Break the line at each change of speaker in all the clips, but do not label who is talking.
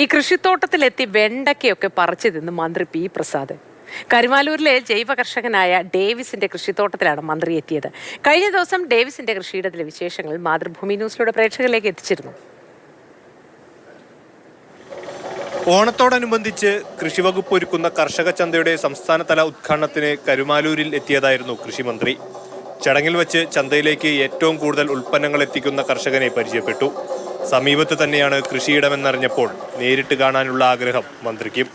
ഈ കൃഷിത്തോട്ടത്തിലെത്തി വെണ്ടയ്ക്കയൊക്കെ പറിച്ചു തിന്ന് മന്ത്രി പി പ്രസാദ്. കരുമാലൂരിലെ ജൈവ കർഷകനായ ഡേവിസിന്റെ കൃഷിത്തോട്ടത്തിലാണ് മന്ത്രി എത്തിയത്. കഴിഞ്ഞ ദിവസം ഡേവിസിന്റെ കൃഷിയിടത്തിലെ വിശേഷങ്ങൾ മാതൃഭൂമി ന്യൂസിലൂടെ പ്രേക്ഷകരിലേക്ക് എത്തിച്ചിരുന്നു.
ഓണത്തോടനുബന്ധിച്ച് കൃഷിവകുപ്പ് ഒരുക്കുന്ന കർഷക ചന്തയുടെ സംസ്ഥാനതല ഉദ്ഘാടനത്തിന് കരുമാലൂരിൽ എത്തിയതായിരുന്നു കൃഷിമന്ത്രി. ചടങ്ങിൽ വെച്ച് ചന്തയിലേക്ക് ഏറ്റവും കൂടുതൽ ഉൽപ്പന്നങ്ങൾ എത്തിക്കുന്ന കർഷകനെ പരിചയപ്പെട്ടു. സമീപത്ത് തന്നെയാണ് കൃഷിയിടമെന്നറിഞ്ഞപ്പോൾ നേരിട്ട് കാണാനുള്ള ആഗ്രഹം മന്ത്രിക്കും.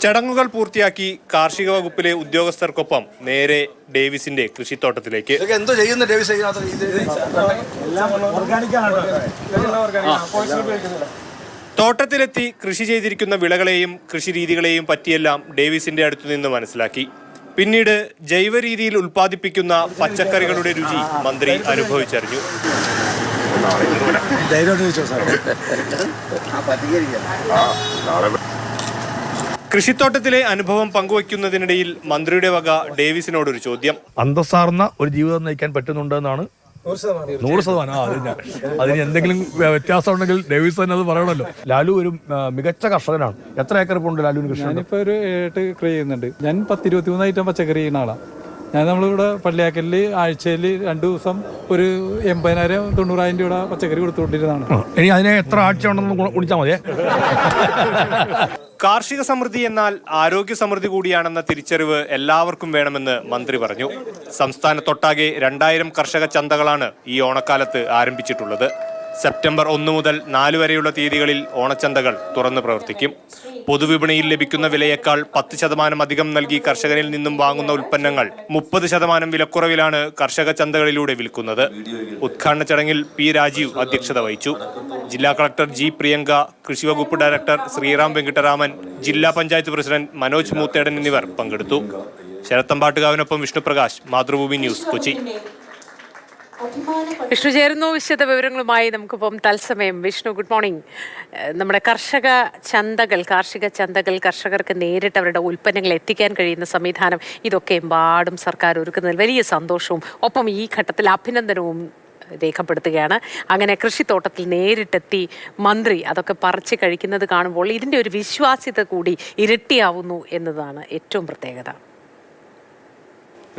ചടങ്ങുകൾ പൂർത്തിയാക്കി കാർഷിക വകുപ്പിലെ ഉദ്യോഗസ്ഥർക്കൊപ്പം നേരെ ഡേവിസിന്റെ കൃഷിത്തോട്ടത്തിലേക്ക്.
എന്തോ ചെയ്യുന്നു ഡേവിസ്
തോട്ടത്തിലെത്തി കൃഷി ചെയ്തിരിക്കുന്ന വിളകളെയും കൃഷിരീതികളെയും പറ്റിയെല്ലാം ഡേവിസിന്റെ അടുത്തു നിന്ന് മനസ്സിലാക്കി. പിന്നീട് ജൈവ രീതിയിൽ ഉൽപ്പാദിപ്പിക്കുന്ന പച്ചക്കറികളുടെ രുചി മന്ത്രി അനുഭവിച്ചറിഞ്ഞു. കൃഷിത്തോട്ടത്തിലെ അനുഭവം പങ്കുവയ്ക്കുന്നതിനിടയിൽ മന്ത്രിയുടെ വക ഡേവിസിനോട് ഒരു ചോദ്യം.
അന്തസ്സാർന്ന ഒരു ജീവിതം നയിക്കാൻ പറ്റുന്നുണ്ടെന്നാണ് നൂറ് ശതമാനം. ആ അത് ഞാൻ അതിന് എന്തെങ്കിലും വ്യത്യാസം ഉണ്ടെങ്കിൽ ഡേവിസ് തന്നെ അത് പറയണല്ലോ ലാലു ഒരു മികച്ച കർഷകനാണ്. എത്ര ഏക്കർ ഉണ്ട് ലാലുവിന് കൃഷി
ഞാനിപ്പോ ഒരു ഏട്ട് കൃഷി ചെയ്യുന്നുണ്ട്. ഞാൻ പത്ത് ഇരുപത്തി മൂന്ന് ഐറ്റം പച്ചക്കറി ചെയ്യുന്ന ആളാണ് ഞാൻ നമ്മളിവിടെ പള്ളിയാക്കലിൽ ആഴ്ചയിൽ രണ്ടു ദിവസം ഒരു എൺപതിനായിരം തൊണ്ണൂറായിരം രൂപ പച്ചക്കറി കൊടുത്തുകൊണ്ടിരുന്നതാണ്.
ഇനി അതിനെ എത്ര ആഴ്ച ഉണ്ടെന്ന് കുടിച്ചാൽ മതിയേ?
കാർഷിക സമൃദ്ധി എന്നാൽ ആരോഗ്യ സമൃദ്ധി കൂടിയാണെന്ന തിരിച്ചറിവ് എല്ലാവർക്കും വേണമെന്ന് മന്ത്രി പറഞ്ഞു. സംസ്ഥാനത്തൊട്ടാകെ രണ്ടായിരം കർഷക ചന്തകളാണ് ഈ ഓണക്കാലത്ത് ആരംഭിച്ചിട്ടുള്ളത്. സെപ്റ്റംബർ ഒന്ന് മുതൽ നാല് വരെയുള്ള തീയതികളിൽ ഓണച്ചന്തകൾ തുറന്നു പ്രവർത്തിക്കും. പൊതുവിപണിയിൽ ലഭിക്കുന്ന വിലയേക്കാൾ പത്ത് ശതമാനം അധികം നൽകി കർഷകരിൽ നിന്നും വാങ്ങുന്ന ഉൽപ്പന്നങ്ങൾ മുപ്പത് ശതമാനം വിലക്കുറവിലാണ് കർഷക ചന്തകളിലൂടെ വിൽക്കുന്നത്. ഉദ്ഘാടന ചടങ്ങിൽ പി രാജീവ് അധ്യക്ഷത വഹിച്ചു. ജില്ലാ കളക്ടർ ജി പ്രിയങ്ക കൃഷി വകുപ്പ് ഡയറക്ടർ ശ്രീറാം വെങ്കിട്ടരാമൻ ജില്ലാ പഞ്ചായത്ത് പ്രസിഡന്റ് മനോജ് മൂത്തേടൻ എന്നിവർ പങ്കെടുത്തു. ശരത്തമ്പാട്ടുകാവിനൊപ്പം വിഷ്ണുപ്രകാശ് മാതൃഭൂമി ന്യൂസ് കൊച്ചി.
വിഷ്ണു ചേരുന്നു. വിശദ വിവരങ്ങളുമായി നമുക്കിപ്പം തത്സമയം. വിഷ്ണു ഗുഡ് മോർണിംഗ് നമ്മുടെ കർഷക ചന്തകൾ കാർഷിക ചന്തകൾ കർഷകർക്ക് നേരിട്ട് അവരുടെ ഉൽപ്പന്നങ്ങൾ എത്തിക്കാൻ കഴിയുന്ന സംവിധാനം ഇതൊക്കെ എമ്പാടും സർക്കാർ ഒരുക്കുന്നതിൽ വലിയ സന്തോഷവും ഒപ്പം ഈ ഘട്ടത്തിൽ അഭിനന്ദനവും രേഖപ്പെടുത്തുകയാണ്. അങ്ങനെ കൃഷിത്തോട്ടത്തിൽ നേരിട്ടെത്തി മന്ത്രി അതൊക്കെ പറിച്ച് കഴിക്കുന്നത് കാണുമ്പോൾ ഇതിന്റെ ഒരു വിശ്വാസ്യത കൂടി ഇരട്ടിയാവുന്നു എന്നതാണ് ഏറ്റവും പ്രത്യേകത.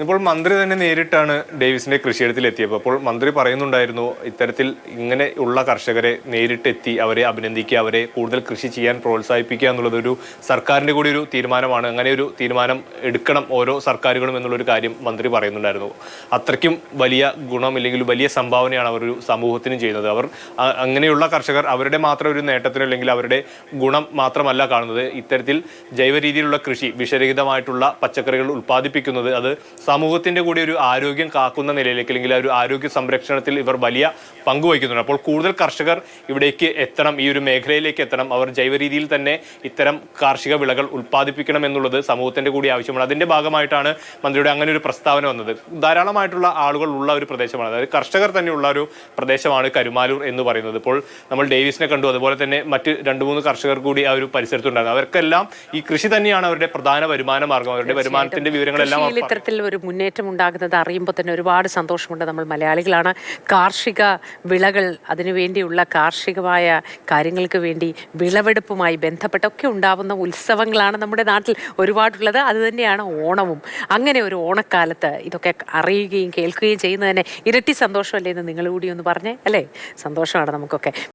ഇപ്പോൾ മന്ത്രി തന്നെ നേരിട്ടാണ് ഡേവിസിന്റെ കൃഷിയിടത്തിൽ എത്തിയപ്പോൾ അപ്പോൾ മന്ത്രി പറയുന്നുണ്ടായിരുന്നു ഇത്തരത്തിൽ ഇങ്ങനെ ഉള്ള കർഷകരെ നേരിട്ടെത്തി അവരെ അഭിനന്ദിക്കുക അവരെ കൂടുതൽ കൃഷി ചെയ്യാൻ പ്രോത്സാഹിപ്പിക്കുക എന്നുള്ളത് ഒരു സർക്കാരിന്റെ കൂടി ഒരു തീരുമാനമാണ്. അങ്ങനെ ഒരു തീരുമാനം എടുക്കണം ഓരോ സർക്കാരുകളും എന്നുള്ളൊരു കാര്യം മന്ത്രി പറയുന്നുണ്ടായിരുന്നു. അത്രയ്ക്കും വലിയ ഗുണം അല്ലെങ്കിൽ വലിയ സംഭാവനയാണ് അവർ ഒരു സമൂഹത്തിന് ചെയ്യുന്നത്. അവർ അങ്ങനെയുള്ള കർഷകർ അവരുടെ മാത്രം ഒരു നേട്ടത്തിന് അല്ലെങ്കിൽ അവരുടെ ഗുണം മാത്രമല്ല കാണുന്നത്. ഇത്തരത്തിൽ ജൈവ രീതിയിലുള്ള കൃഷി വിഷരഹിതമായിട്ടുള്ള പച്ചക്കറികൾ ഉൽപ്പാദിപ്പിക്കുന്നത് അത് സമൂഹത്തിന്റെ കൂടി ഒരു ആരോഗ്യം കാക്കുന്ന നിലയിലേക്ക് അല്ലെങ്കിൽ ഒരു ആരോഗ്യ സംരക്ഷണത്തിൽ ഇവർ വലിയ പങ്കുവഹിക്കുന്നുണ്ട് അപ്പോൾ കൂടുതൽ കർഷകർ ഇവിടേക്ക് എത്തണം ഈ ഒരു മേഖലയിലേക്ക് എത്തണം. അവർ ജൈവ രീതിയിൽ തന്നെ ഇത്തരം കാർഷിക വിളകൾ ഉൽപ്പാദിപ്പിക്കണം എന്നുള്ളത് സമൂഹത്തിന്റെ കൂടി ആവശ്യമാണ്. അതിന്റെ ഭാഗമായിട്ടാണ് മന്ത്രിയുടെ അങ്ങനെ ഒരു പ്രസ്താവന വന്നത്. ധാരാളമായിട്ടുള്ള ആളുകൾ ഉള്ള ഒരു പ്രദേശമാണ്. അതായത് കർഷകർ തന്നെയുള്ള ഒരു പ്രദേശമാണ് കരുമാലൂർ എന്ന് പറയുന്നത്. ഇപ്പോൾ നമ്മൾ ഡേവിസിനെ കണ്ടു. അതുപോലെ തന്നെ മറ്റ് രണ്ട് മൂന്ന് കർഷകർ കൂടി ആ ഒരു പരിസരത്തുണ്ടായിരുന്നു. അവർക്കെല്ലാം ഈ കൃഷി തന്നെയാണ് അവരുടെ പ്രധാന വരുമാന മാർഗം. അവരുടെ വരുമാനത്തിന്റെ വിവരങ്ങളെല്ലാം
ഇത്തരത്തിൽ ഒരു മുന്നേറ്റം ഉണ്ടാകുന്നത് അറിയുമ്പോൾ തന്നെ ഒരുപാട് സന്തോഷമുണ്ട്. നമ്മൾ മലയാളികളാണ്. കാർഷിക വിളകൾ അതിനുവേണ്ടിയുള്ള കാർഷികമായ കാര്യങ്ങൾക്ക് വേണ്ടി വിളവെടുപ്പുമായി ബന്ധപ്പെട്ടൊക്കെ ഉണ്ടാവുന്ന ഉത്സവങ്ങളാണ് നമ്മുടെ നാട്ടിൽ ഒരുപാടുള്ളത്. അത് തന്നെയാണ് ഓണവും. അങ്ങനെ ഒരു ഓണക്കാലത്ത് ഇതൊക്കെ അറിയുകയും കേൾക്കുകയും ചെയ്യുന്നതിനെ ഇരട്ടി സന്തോഷമല്ലേ എന്ന് നിങ്ങൾ കൂടി ഒന്ന് പറഞ്ഞേ അല്ലേ? സന്തോഷമാണ് നമുക്കൊക്കെ.